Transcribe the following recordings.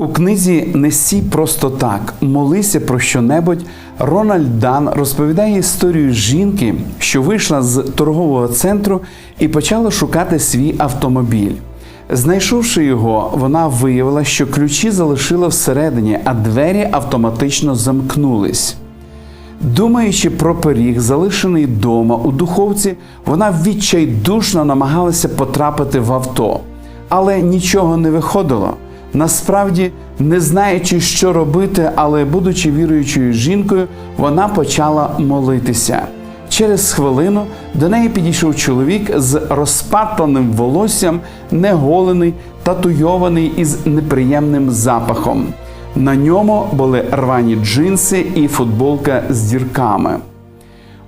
У книзі Не сій просто так, молися про щонебудь. Рональд Дан розповідає історію жінки, що вийшла з торгового центру і почала шукати свій автомобіль. Знайшовши його, вона виявила, що ключі залишила всередині, а двері автоматично замкнулись. Думаючи про пиріг, залишений вдома у духовці, вона відчайдушно намагалася потрапити в авто, але нічого не виходило. Насправді, не знаючи, що робити, але будучи віруючою жінкою, вона почала молитися. Через хвилину до неї підійшов чоловік з розпатленим волоссям, неголений, татуйований із неприємним запахом. На ньому були рвані джинси і футболка з дірками.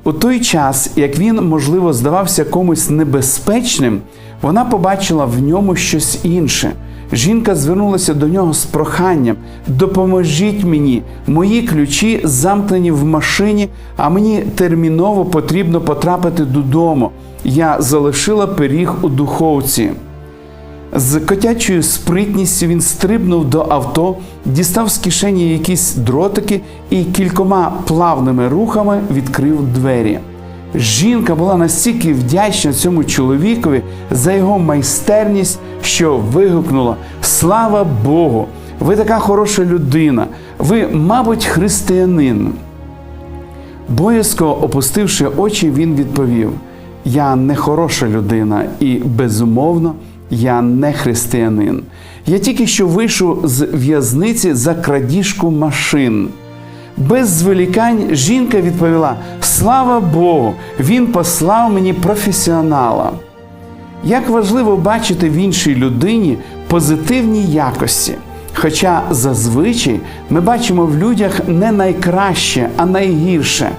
У той час, як він, можливо, здавався комусь небезпечним, вона побачила в ньому щось інше. Жінка звернулася до нього з проханням: допоможіть мені, мої ключі замкнені в машині, а мені терміново потрібно потрапити додому. Я залишила пиріг у духовці. З котячою спритністю він стрибнув до авто, дістав з кишені якісь дротики і кількома плавними рухами відкрив двері. Жінка була настільки вдячна цьому чоловікові за його майстерність, що вигукнула: Слава Богу! Ви така хороша людина! Ви, мабуть, християнин. Боязко опустивши очі, він відповів: Я не хороша людина і, безумовно, я не християнин. Я тільки що вийшов з в'язниці за крадіжку машин. Без зволікань жінка відповіла: Слава Богу, він послав мені професіонала. Як важливо бачити в іншій людині позитивні якості. Хоча зазвичай ми бачимо в людях не найкраще, а найгірше.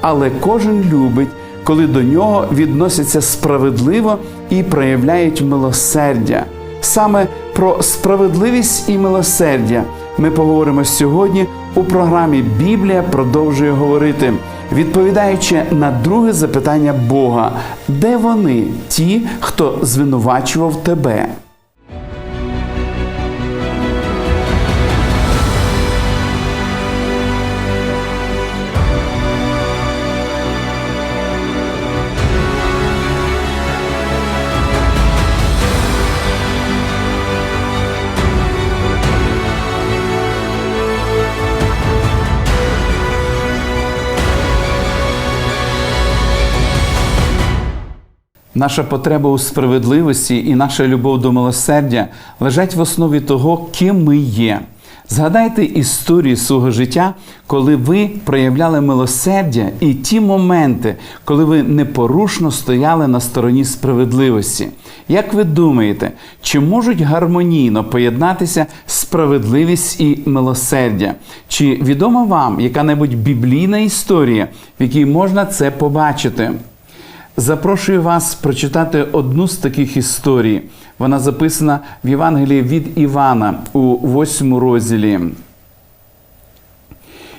Але кожен любить, коли до нього відносяться справедливо і проявляють милосердя. Саме про справедливість і милосердя ми поговоримо сьогодні у програмі Біблія продовжує говорити, відповідаючи на друге запитання Бога, де вони, ті, хто звинувачував тебе? Наша потреба у справедливості і наша любов до милосердя лежать в основі того, ким ми є. Згадайте історію свого життя, коли ви проявляли милосердя, і ті моменти, коли ви непорушно стояли на стороні справедливості. Як ви думаєте, чи можуть гармонійно поєднатися справедливість і милосердя? Чи відома вам яка-небудь біблійна історія, в якій можна це побачити? Запрошую вас прочитати одну з таких історій. Вона записана в Євангелії від Івана у восьмому розділі.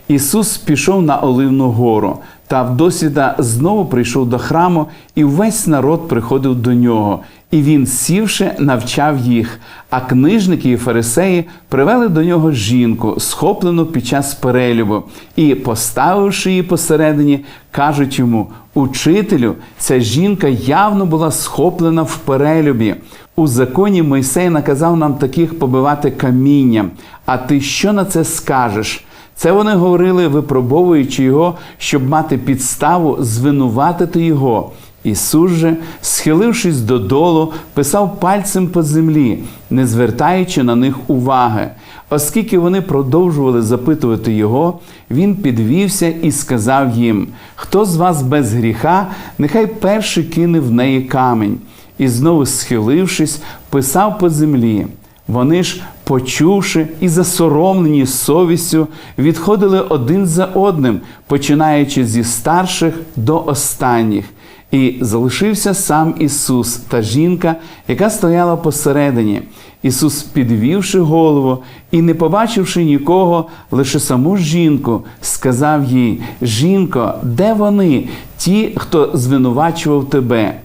Ісус пішов на Оливну гору, та вдосвіта знову прийшов до храму, і весь народ приходив до нього. І він, сівши, навчав їх. А книжники і фарисеї привели до нього жінку, схоплену під час перелюбу, і, поставивши її посередині, кажуть йому: Учителю, ця жінка явно була схоплена в перелюбі. У законі Мойсей наказав нам таких побивати камінням. А ти що на це скажеш? Це вони говорили, випробовуючи його, щоб мати підставу звинуватити його. Ісус же, схилившись додолу, писав пальцем по землі, не звертаючи на них уваги. Оскільки вони продовжували запитувати його, він підвівся і сказав їм: Хто з вас без гріха, нехай перший кине в неї камінь. І знову схилившись, писав по землі. Вони ж, почувши і засоромлені совістю, відходили один за одним, починаючи зі старших до останніх. І залишився сам Ісус та жінка, яка стояла посередині. Ісус, підвівши голову і не побачивши нікого, лише саму жінку, сказав їй: Жінко, де вони, ті, хто звинувачував тебе?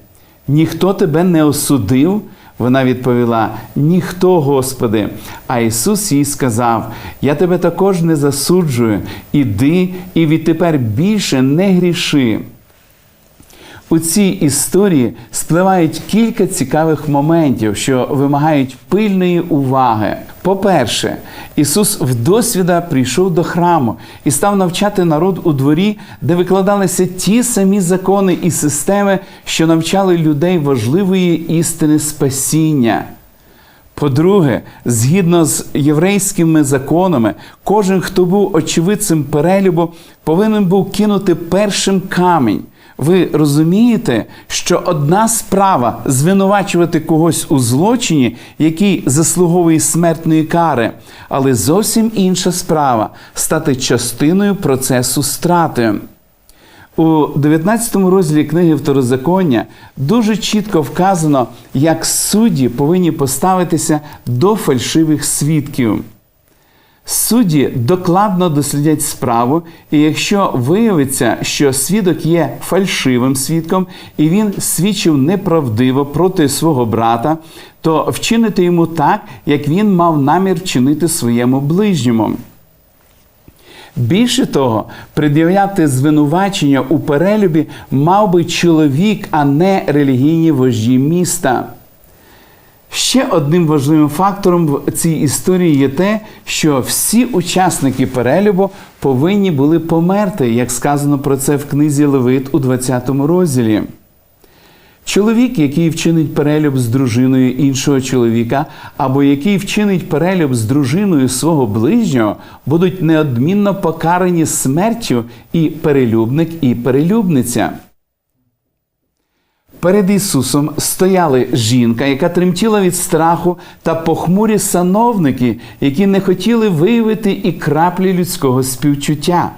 Ніхто тебе не осудив. Вона відповіла: Ніхто, Господи. А Ісус їй сказав: Я тебе також не засуджую, іди і відтепер більше не гріши. У цій історії спливають кілька цікавих моментів, що вимагають пильної уваги. По-перше, Ісус вдосвіда прийшов до храму і став навчати народ у дворі, де викладалися ті самі закони і системи, що навчали людей важливої істини спасіння. По-друге, згідно з єврейськими законами, кожен, хто був очевидцем перелюбу, повинен був кинути першим камінь. Ви розумієте, що одна справа звинувачувати когось у злочині, який заслуговує смертної кари, але зовсім інша справа стати частиною процесу страти. У 19 розділі книги Второзаконня дуже чітко вказано, як судді повинні поставитися до фальшивих свідків. Судді докладно дослідять справу, і якщо виявиться, що свідок є фальшивим свідком, і він свідчив неправдиво проти свого брата, то вчинити йому так, як він мав намір чинити своєму ближньому. Більше того, пред'являти звинувачення у перелюбі мав би чоловік, а не релігійні вожді міста. Ще одним важливим фактором в цій історії є те, що всі учасники перелюбу повинні були померти, як сказано про це в книзі Левит у 20 розділі. Чоловік, який вчинить перелюб з дружиною іншого чоловіка, або який вчинить перелюб з дружиною свого ближнього, будуть неодмінно покарані смертю і перелюбник, і перелюбниця. Перед Ісусом стояли жінка, яка тремтіла від страху, та похмурі сановники, які не хотіли виявити і краплі людського співчуття.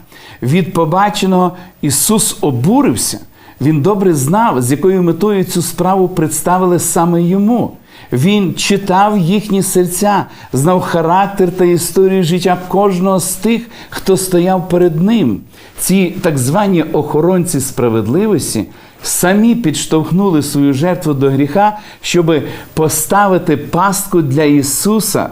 Від побаченого Ісус обурився. Він добре знав, з якою метою цю справу представили саме йому. Він читав їхні серця, знав характер та історію життя кожного з тих, хто стояв перед ним. Ці так звані охоронці справедливості самі підштовхнули свою жертву до гріха, щоб поставити пастку для Ісуса.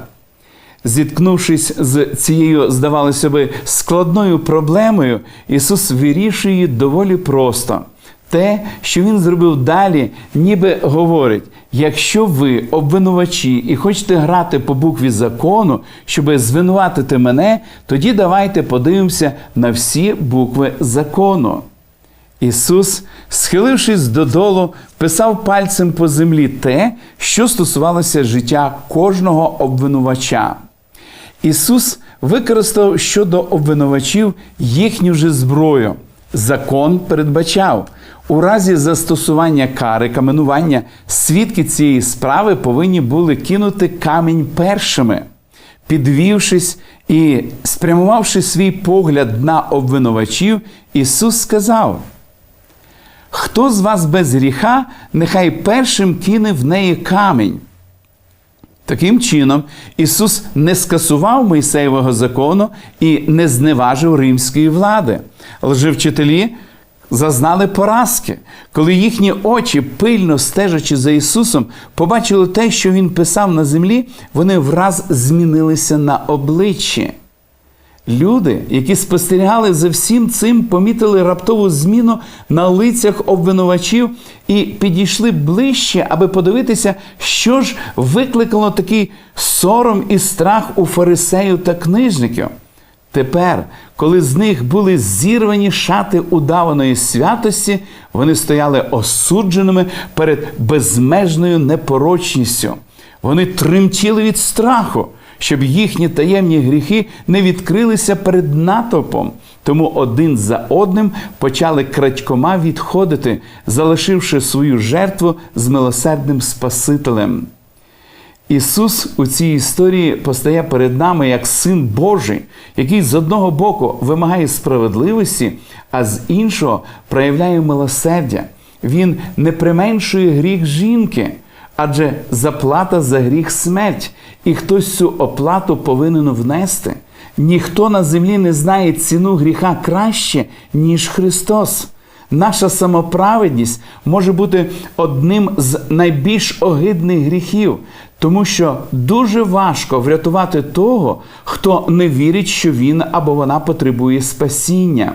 Зіткнувшись з цією, здавалося би, складною проблемою, Ісус вирішує її доволі просто. Те, що Він зробив далі, ніби говорить: якщо ви обвинувачі і хочете грати по букві закону, щоб звинуватити мене, тоді давайте подивимося на всі букви закону. Ісус, схилившись додолу, писав пальцем по землі те, що стосувалося життя кожного обвинувача. Ісус використав щодо обвинувачів їхню же зброю. Закон передбачав, у разі застосування кари, каменування, свідки цієї справи повинні були кинути камінь першими. Підвівшись і спрямувавши свій погляд на обвинувачів, Ісус сказав: Хто з вас без гріха, нехай першим кине в неї камінь. Таким чином, Ісус не скасував Мойсеєвого закону і не зневажив римської влади. Лжевчителі зазнали поразки, коли їхні очі, пильно стежачи за Ісусом, побачили те, що Він писав на землі, вони враз змінилися на обличчі. Люди, які спостерігали за всім цим, помітили раптову зміну на лицях обвинувачів і підійшли ближче, аби подивитися, що ж викликало такий сором і страх у фарисеїв та книжників. Тепер, коли з них були зірвані шати удаваної святості, вони стояли осудженими перед безмежною непорочністю. Вони тремтіли від страху щоб їхні таємні гріхи не відкрилися перед натовпом. Тому один за одним почали крадькома відходити, залишивши свою жертву з милосердним Спасителем. Ісус у цій історії постає перед нами як Син Божий, який з одного боку вимагає справедливості, а з іншого проявляє милосердя. Він не применшує гріх жінки адже заплата за гріх смерть, і хтось цю оплату повинен внести. Ніхто на землі не знає ціну гріха краще, ніж Христос. Наша самоправедність може бути одним з найбільш огидних гріхів, тому що дуже важко врятувати того, хто не вірить, що він або вона потребує спасіння.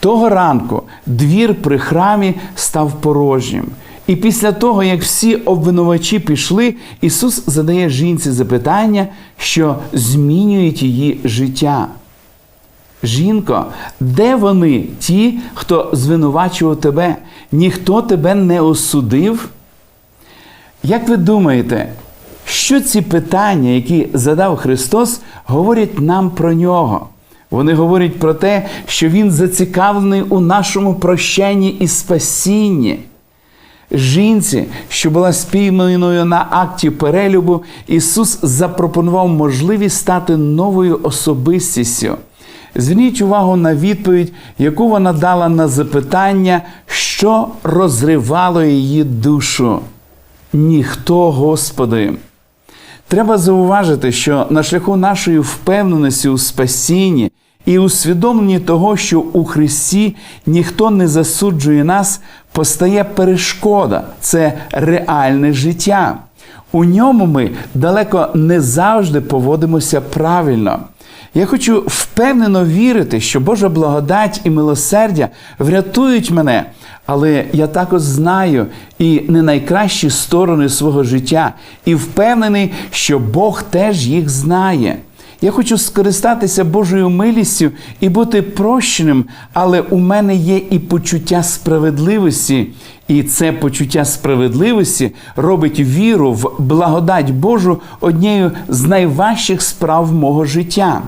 Того ранку двір при храмі став порожнім. І після того, як всі обвинувачі пішли, Ісус задає жінці запитання, що змінюють її життя. Жінко, де вони, ті, хто звинувачував тебе? Ніхто тебе не осудив? Як ви думаєте, що ці питання, які задав Христос, говорять нам про нього? Вони говорять про те, що Він зацікавлений у нашому прощенні і спасінні. Жінці, що була спійманою на акті перелюбу, Ісус запропонував можливість стати новою особистістю. Зверніть увагу на відповідь, яку вона дала на запитання, що розривало її душу. Ніхто, Господи. Треба зауважити, що на шляху нашої впевненості у спасінні і усвідомленні того, що у Христі ніхто не засуджує нас, постає перешкода це реальне життя. У ньому ми далеко не завжди поводимося правильно. Я хочу впевнено вірити, що Божа благодать і милосердя врятують мене, але я також знаю і не найкращі сторони свого життя, і впевнений, що Бог теж їх знає. Я хочу скористатися Божою милістю і бути прощеним, але у мене є і почуття справедливості, і це почуття справедливості робить віру в благодать Божу однією з найважчих справ мого життя.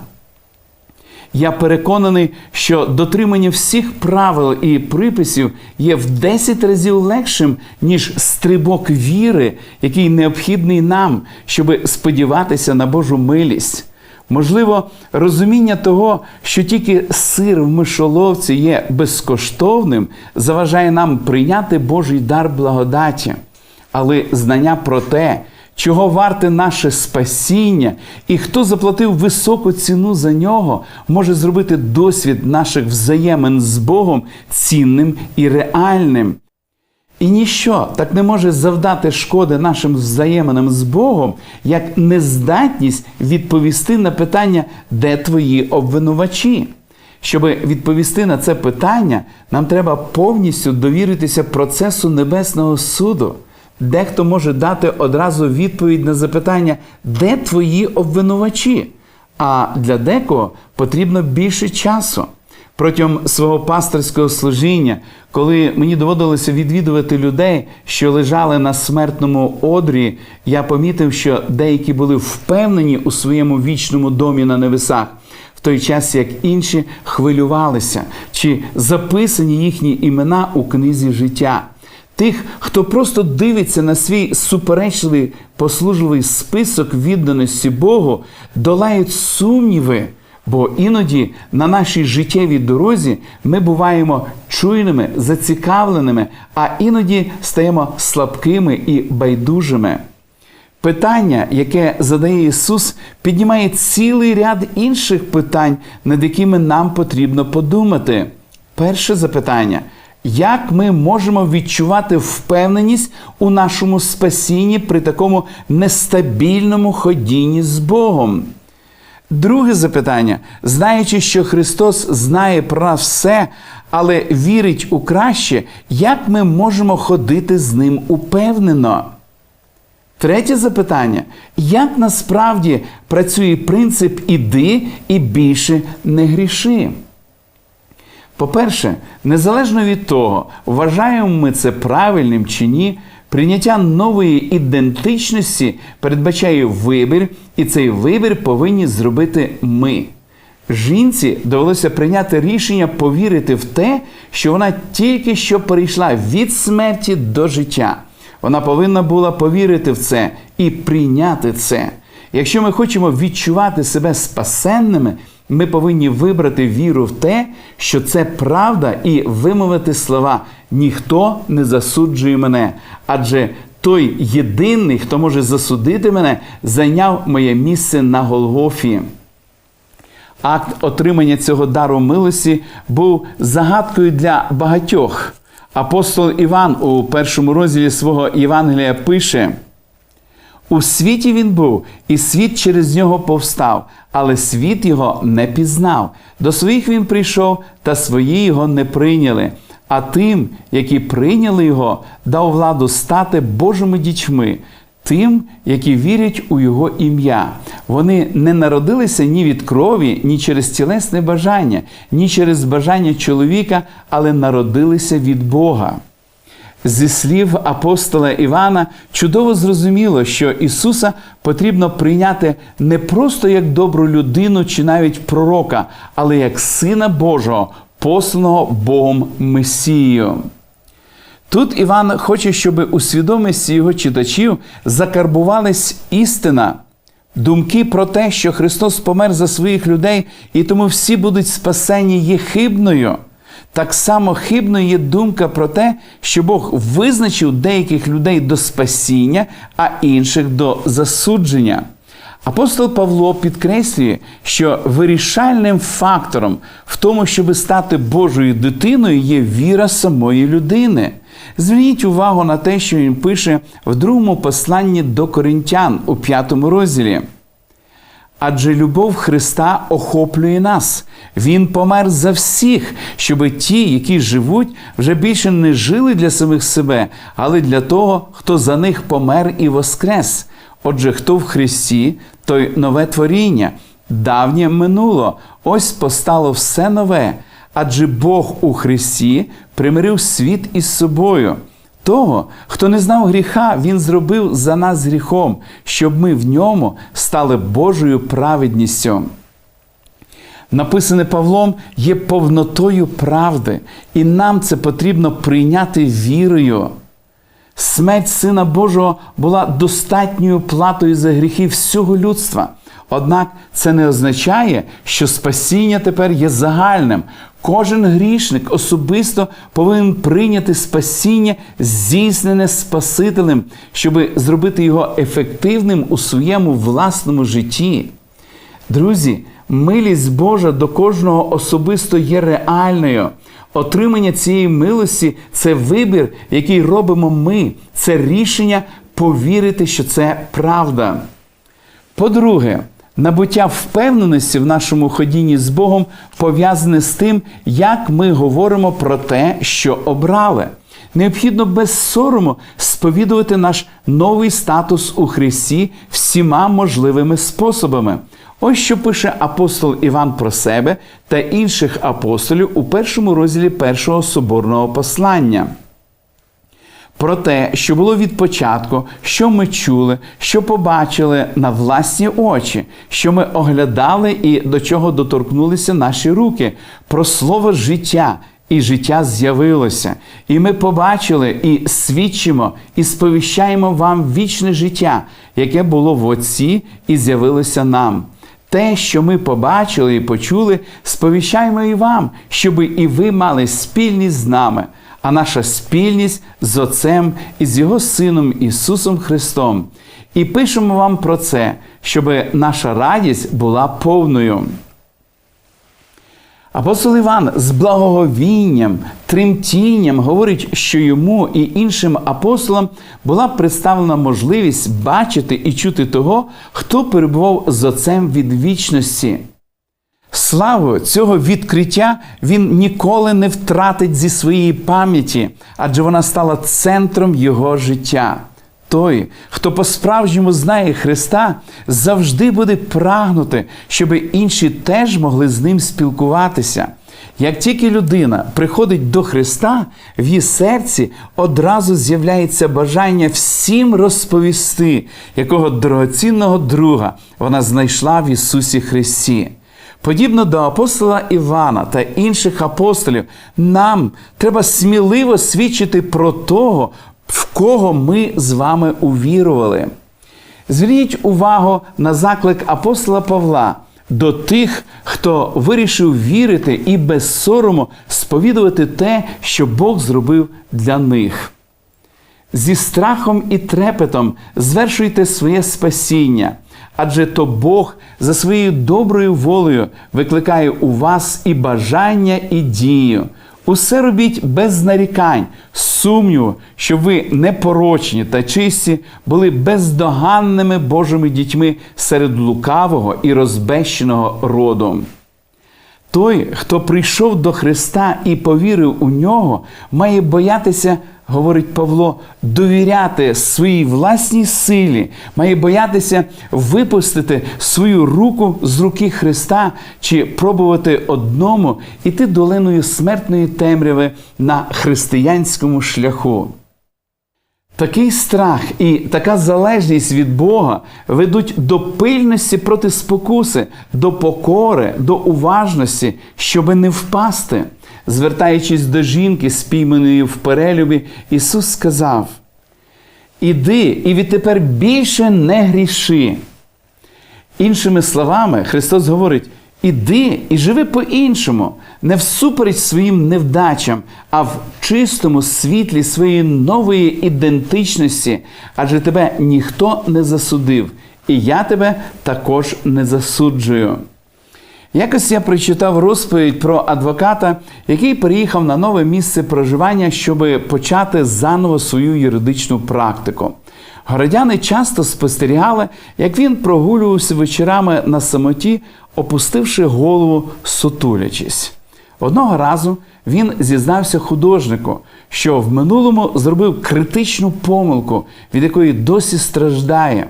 Я переконаний, що дотримання всіх правил і приписів є в 10 разів легшим, ніж стрибок віри, який необхідний нам, щоб сподіватися на Божу милість. Можливо, розуміння того, що тільки сир в мишоловці є безкоштовним, заважає нам прийняти Божий дар благодаті, але знання про те, чого варте наше спасіння, і хто заплатив високу ціну за нього, може зробити досвід наших взаємин з Богом цінним і реальним. І ніщо так не може завдати шкоди нашим взаєминам з Богом, як нездатність відповісти на питання, де твої обвинувачі. Щоб відповісти на це питання, нам треба повністю довіритися процесу Небесного суду. Дехто може дати одразу відповідь на запитання, де твої обвинувачі? А для декого потрібно більше часу. Протягом свого пасторського служіння, коли мені доводилося відвідувати людей, що лежали на смертному одрі, я помітив, що деякі були впевнені у своєму вічному домі на небесах, той час як інші хвилювалися, чи записані їхні імена у книзі життя. Тих, хто просто дивиться на свій суперечливий послужливий список відданості Богу, долають сумніви. Бо іноді на нашій життєвій дорозі ми буваємо чуйними, зацікавленими, а іноді стаємо слабкими і байдужими. Питання, яке задає Ісус, піднімає цілий ряд інших питань, над якими нам потрібно подумати. Перше запитання. Як ми можемо відчувати впевненість у нашому спасінні при такому нестабільному ходінні з Богом? Друге запитання: знаючи, що Христос знає про все, але вірить у краще, як ми можемо ходити з ним упевнено? Третє запитання: як насправді працює принцип іди і більше не гріши? По-перше, незалежно від того, вважаємо ми це правильним чи ні, прийняття нової ідентичності передбачає вибір, і цей вибір повинні зробити ми. Жінці довелося прийняти рішення повірити в те, що вона тільки що перейшла від смерті до життя. Вона повинна була повірити в це і прийняти це. Якщо ми хочемо відчувати себе спасенними, ми повинні вибрати віру в те, що це правда, і вимовити слова ніхто не засуджує мене, адже той єдиний, хто може засудити мене, зайняв моє місце на Голгофі. Акт отримання цього дару милості був загадкою для багатьох. Апостол Іван у першому розділі свого Євангелія пише: у світі він був, і світ через нього повстав, але світ його не пізнав. До своїх він прийшов, та свої його не прийняли. А тим, які прийняли його, дав владу стати Божими дітьми, тим, які вірять у Його ім'я. Вони не народилися ні від крові, ні через тілесне бажання, ні через бажання чоловіка, але народилися від Бога. Зі слів апостола Івана чудово зрозуміло, що Ісуса потрібно прийняти не просто як добру людину чи навіть пророка, але як Сина Божого, посланого Богом Месією. Тут Іван хоче, щоб у свідомості його читачів закарбувалась істина, думки про те, що Христос помер за своїх людей, і тому всі будуть спасені є хибною. Так само хибною є думка про те, що Бог визначив деяких людей до спасіння, а інших до засудження. Апостол Павло підкреслює, що вирішальним фактором в тому, щоб стати Божою дитиною, є віра самої людини. Зверніть увагу на те, що він пише в другому посланні до коринтян у п'ятому розділі. Адже любов Христа охоплює нас. Він помер за всіх, щоби ті, які живуть, вже більше не жили для самих себе, але для того, хто за них помер і воскрес. Отже, хто в Христі, той нове творіння, давнє минуло, ось постало все нове. Адже Бог у Христі примирив світ із собою. Того, хто не знав гріха, Він зробив за нас гріхом, щоб ми в ньому стали Божою праведністю. Написане Павлом є повнотою правди, і нам це потрібно прийняти вірою. Смерть Сина Божого була достатньою платою за гріхи всього людства. Однак це не означає, що спасіння тепер є загальним. Кожен грішник особисто повинен прийняти спасіння, здійснене Спасителем, щоб зробити його ефективним у своєму власному житті. Друзі, милість Божа до кожного особисто є реальною. Отримання цієї милості це вибір, який робимо ми. Це рішення повірити, що це правда. По-друге, набуття впевненості в нашому ходінні з Богом пов'язане з тим, як ми говоримо про те, що обрали. Необхідно без сорому сповідувати наш новий статус у Христі всіма можливими способами. Ось що пише апостол Іван про себе та інших апостолів у першому розділі першого соборного послання. Про те, що було від початку, що ми чули, що побачили на власні очі, що ми оглядали і до чого доторкнулися наші руки, про слово життя, і життя з'явилося. І ми побачили і свідчимо, і сповіщаємо вам вічне життя, яке було в Отці і з'явилося нам. Те, що ми побачили і почули, сповіщаємо і вам, щоб і ви мали спільність з нами, а наша спільність з Отцем і з Його Сином Ісусом Христом. І пишемо вам про це, щоб наша радість була повною. Апостол Іван з благоговінням, тремтінням говорить, що йому і іншим апостолам була представлена можливість бачити і чути того, хто перебував з отцем від вічності. Славу цього відкриття він ніколи не втратить зі своєї пам'яті, адже вона стала центром його життя. Той, хто по-справжньому знає Христа, завжди буде прагнути, щоб інші теж могли з ним спілкуватися. Як тільки людина приходить до Христа, в її серці одразу з'являється бажання всім розповісти, якого дорогоцінного друга вона знайшла в Ісусі Христі. Подібно до апостола Івана та інших апостолів, нам треба сміливо свідчити про того, в кого ми з вами увірували. Зверніть увагу на заклик апостола Павла до тих, хто вирішив вірити і без сорому сповідувати те, що Бог зробив для них. Зі страхом і трепетом звершуйте своє спасіння, адже то Бог за своєю доброю волею викликає у вас і бажання, і дію. Усе робіть без нарікань, сумніву, щоб ви непорочні та чисті були бездоганними Божими дітьми серед лукавого і розбещеного роду. Той, хто прийшов до Христа і повірив у нього, має боятися, говорить Павло, довіряти своїй власній силі, має боятися випустити свою руку з руки Христа чи пробувати одному іти долиною смертної темряви на християнському шляху. Такий страх і така залежність від Бога ведуть до пильності проти спокуси, до покори, до уважності, щоби не впасти. Звертаючись до жінки, спійманої в перелюбі, Ісус сказав: Іди і відтепер більше не гріши. Іншими словами, Христос говорить: іди і живи по-іншому, не всупереч своїм невдачам, а в чистому світлі своєї нової ідентичності, адже тебе ніхто не засудив, і я тебе також не засуджую. Якось я прочитав розповідь про адвоката, який переїхав на нове місце проживання, щоб почати заново свою юридичну практику. Городяни часто спостерігали, як він прогулювався вечорами на самоті, опустивши голову, сутулячись. Одного разу він зізнався художнику, що в минулому зробив критичну помилку, від якої досі страждає.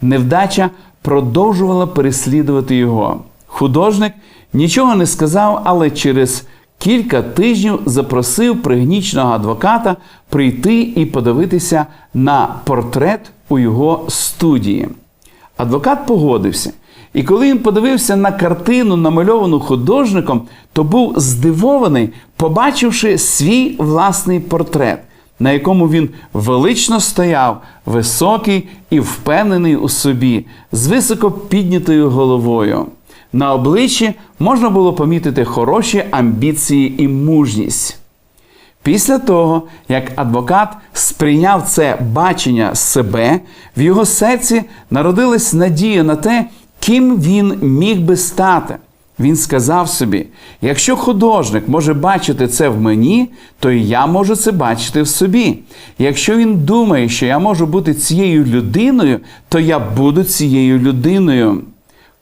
Невдача продовжувала переслідувати його. Художник нічого не сказав, але через кілька тижнів запросив пригнічного адвоката прийти і подивитися на портрет у його студії. Адвокат погодився. І коли він подивився на картину, намальовану художником, то був здивований, побачивши свій власний портрет, на якому він велично стояв, високий і впевнений у собі, з високо піднятою головою. На обличчі можна було помітити хороші амбіції і мужність. Після того, як адвокат сприйняв це бачення себе, в його серці народилась надія на те, ким він міг би стати. Він сказав собі: якщо художник може бачити це в мені, то і я можу це бачити в собі. Якщо він думає, що я можу бути цією людиною, то я буду цією людиною.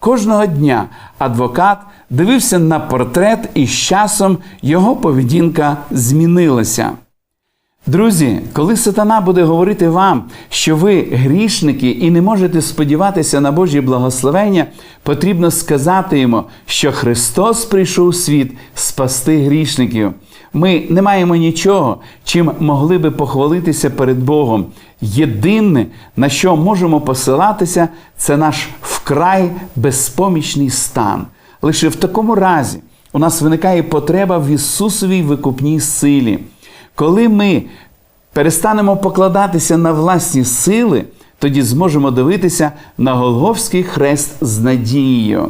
Кожного дня адвокат дивився на портрет, і з часом його поведінка змінилася. Друзі, коли сатана буде говорити вам, що ви грішники і не можете сподіватися на Божі благословення, потрібно сказати йому, що Христос прийшов у світ спасти грішників. Ми не маємо нічого, чим могли би похвалитися перед Богом. Єдине, на що можемо посилатися, це наш вкрай безпомічний стан. Лише в такому разі у нас виникає потреба в Ісусовій викупній силі. Коли ми перестанемо покладатися на власні сили, тоді зможемо дивитися на Голговський хрест з надією.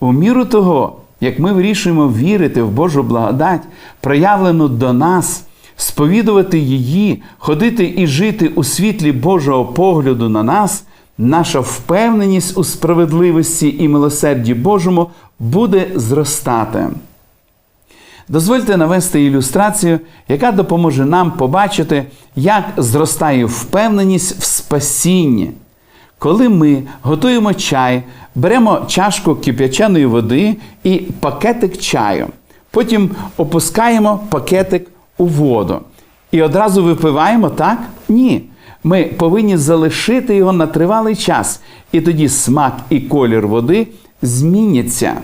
У міру того, як ми вирішуємо вірити в Божу благодать, проявлену до нас, сповідувати її, ходити і жити у світлі Божого погляду на нас, наша впевненість у справедливості і милосерді Божому буде зростати. Дозвольте навести ілюстрацію, яка допоможе нам побачити, як зростає впевненість в спасінні. Коли ми готуємо чай, беремо чашку кип'яченої води і пакетик чаю. Потім опускаємо пакетик у воду. І одразу випиваємо, так? Ні. Ми повинні залишити його на тривалий час, і тоді смак і колір води зміняться.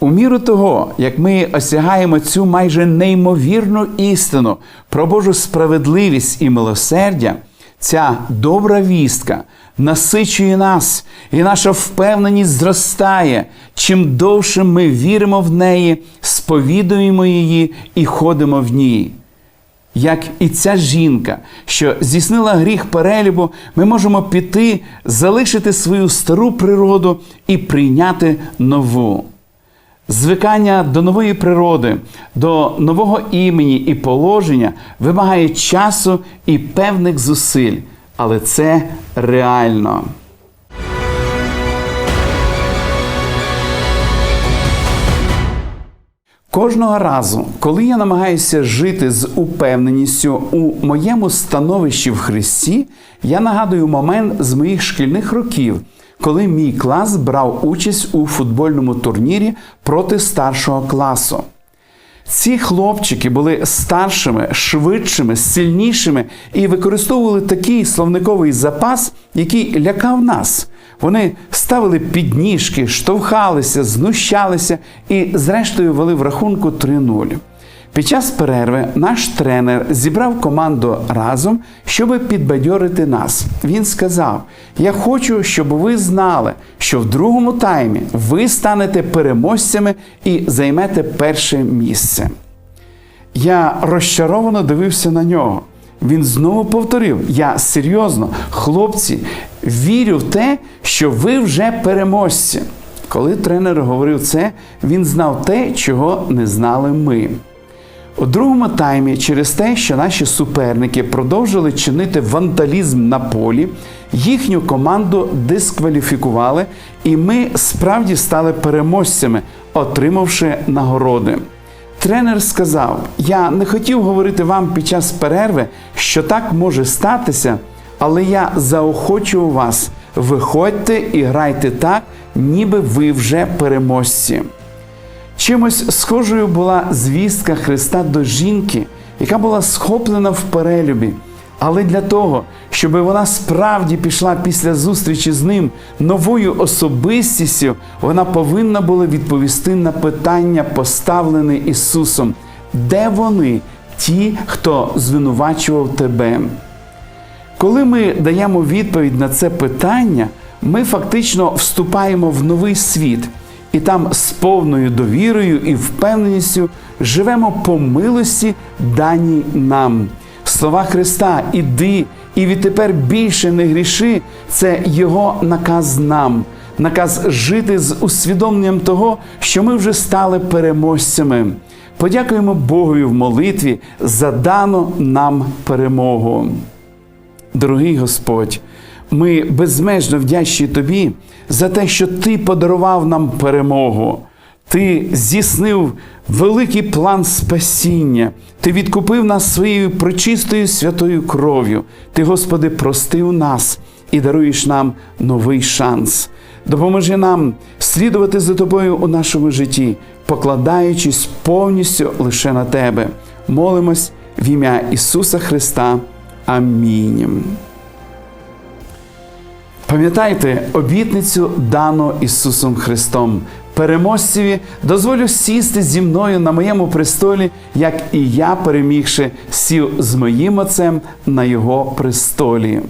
У міру того, як ми осягаємо цю майже неймовірну істину про Божу справедливість і милосердя, ця добра вістка насичує нас, і наша впевненість зростає. Чим довше ми віримо в неї, сповідуємо її і ходимо в ній. Як і ця жінка, що здійснила гріх перелюбу, ми можемо піти, залишити свою стару природу і прийняти нову. Звикання до нової природи, до нового імені і положення вимагає часу і певних зусиль, але це реально. Кожного разу, коли я намагаюся жити з упевненістю у моєму становищі в Христі, я нагадую момент з моїх шкільних років, коли мій клас брав участь у футбольному турнірі проти старшого класу. Ці хлопчики були старшими, швидшими, сильнішими і використовували такий словниковий запас, який лякав нас. Вони ставили підніжки, штовхалися, знущалися і, зрештою, вели в рахунку 3-0. Під час перерви наш тренер зібрав команду разом, щоб підбадьорити нас. Він сказав: Я хочу, щоб ви знали, що в другому таймі ви станете переможцями і займете перше місце. Я розчаровано дивився на нього. Він знову повторив: Я серйозно, хлопці, вірю в те, що ви вже переможці. Коли тренер говорив це, він знав те, чого не знали ми. У другому таймі, через те, що наші суперники продовжили чинити вандалізм на полі, їхню команду дискваліфікували, і ми справді стали переможцями, отримавши нагороди. Тренер сказав: Я не хотів говорити вам під час перерви, що так може статися, але я заохочую вас. Виходьте і грайте так, ніби ви вже переможці. Чимось схожою була звістка Христа до жінки, яка була схоплена в перелюбі. Але для того, щоб вона справді пішла після зустрічі з ним новою особистістю, вона повинна була відповісти на питання, поставлене Ісусом, де вони, ті, хто звинувачував тебе. Коли ми даємо відповідь на це питання, ми фактично вступаємо в новий світ, і там з повною довірою і впевненістю живемо по милості, даній нам. Слова Христа Іди і відтепер більше не гріши це Його наказ нам, наказ жити з усвідомленням того, що ми вже стали переможцями. Подякуємо Богові в молитві за дану нам перемогу. Дорогий Господь, ми безмежно вдячні Тобі за те, що Ти подарував нам перемогу. Ти здійснив великий план спасіння. Ти відкупив нас своєю пречистою святою кров'ю. Ти, Господи, простив нас і даруєш нам новий шанс. Допоможи нам слідувати за тобою у нашому житті, покладаючись повністю лише на Тебе. Молимось в ім'я Ісуса Христа. Амінь. Пам'ятайте обітницю дану Ісусом Христом. Переможцеві дозволю сісти зі мною на моєму престолі, як і я, перемігши, сів з моїм отцем на його престолі.